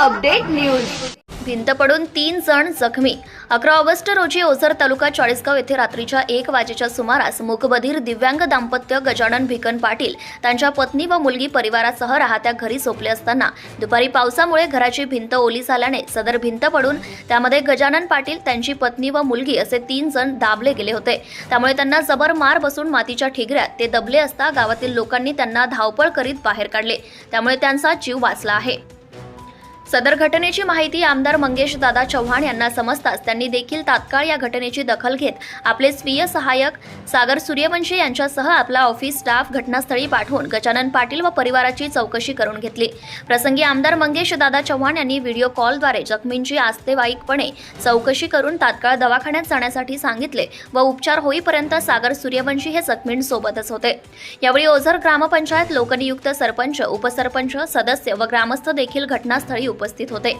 Update news. भिंत पडून तीन जण जखमी. अकरा ऑगस्ट रोजी ओझर तालुका चाळीसगाव येथे रात्रीच्या एक वाजेच्या सुमारास मुकबधीर दिव्यांग दाम्पत्य गजानन भिकन पाटील त्यांच्या पत्नी व मुलगी परिवारासह राहत्या घरी झोपले असताना दुपारी पावसामुळे घराची भिंत ओली झाल्याने सदर भिंत पडून त्यामध्ये गजानन पाटील त्यांची पत्नी व मुलगी असे तीन जण दाबले गेले होते. त्यामुळे त्यांना जबर मार बसून मातीच्या ठिगऱ्यात ते दबले असता गावातील लोकांनी त्यांना धावपळ करीत बाहेर काढले. त्यामुळे त्यांचा जीव वाचला आहे. सदर घटनेची माहिती आमदार मंगेश दादा चव्हाण यांना समजताच त्यांनी देखील तात्काळ या घटनेची दखल घेत आपले स्वीय सहाय्यक सागर सूर्यवंशी यांच्यासह आपला ऑफिस स्टाफ घटनास्थळी पाठवून गजानन पाटील व परिवाराची चौकशी करून घेतली. प्रसंगी आमदार मंगेश दादा चव्हाण यांनी व्हिडिओ कॉलद्वारे जखमींची आस्तेवाईकपणे चौकशी करून तात्काळ दवाखान्यात जाण्यासाठी सांगितले व उपचार होईपर्यंत सागर सूर्यवंशी हे जखमींसोबतच होते. यावेळी ओझर ग्रामपंचायत लोकनियुक्त सरपंच उपसरपंच सदस्य व ग्रामस्थ देखील घटनास्थळी उपस्थित होते.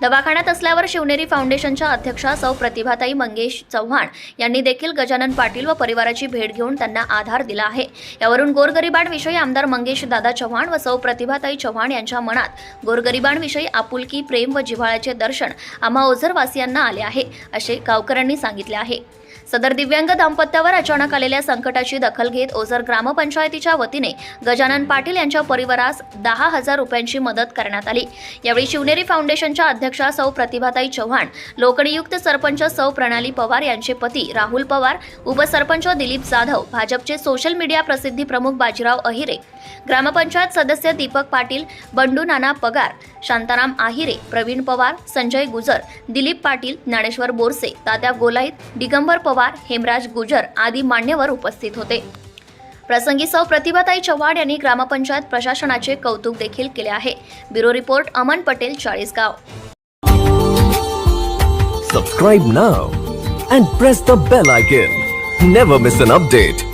दवाखान्यात असल्यावर शिवनेरी फाउंडेशनच्या अध्यक्षा सौ प्रतिभाताई मंगेश चव्हाण यांनी देखील गजानन पाटील व परिवाराची भेट घेऊन त्यांना आधार दिला आहे. यावरून गोरगरिबांविषयी आमदार मंगेश दादा चव्हाण व सौ प्रतिभाताई चव्हाण यांच्या मनात गोरगरिबांविषयी आपुलकी प्रेम व जिव्हाळ्याचे दर्शन आम्हा ओझरवासियांना आले आहे असे गावकऱ्यांनी सांगितले आहे. सदर दिव्यांग दाम्पत्यावर अचानक आलेल्या संकटाची दखल घेत ओझर ग्रामपंचायतीच्या वतीने गजानन पाटील यांच्या परिवारास दहा हजार रुपयांची मदत करण्यात आली. यावेळी शिवनेरी फाउंडेशनच्या अध्यक्षा सौ प्रतिभाताई चव्हाण लोकनियुक्त सरपंच सौ प्रणाली पवार यांचे पती राहुल पवार उपसरपंच दिलीप जाधव भाजपचे सोशल मीडिया प्रसिद्धी प्रमुख बाजीराव अहिरे ग्रामपंचायत सदस्य दीपक पाटील बंडू नाना पगार शांताराम आहिरे प्रवीण पवार संजय गुजर दिलीप पाटील ज्ञानेश्वर बोरसे तात्या गोलाईत दिगंबर पवार हेमराज गुजर आदी मान्यवर उपस्थित होते. प्रसंगी सौ प्रतिभाताई चव्हाण यांनी ग्रामपंचायत प्रशासनाचे कौतुक देखील केले आहे. Bureau report Aman Patel Chalisgaon. Subscribe now and press the bell icon never miss an update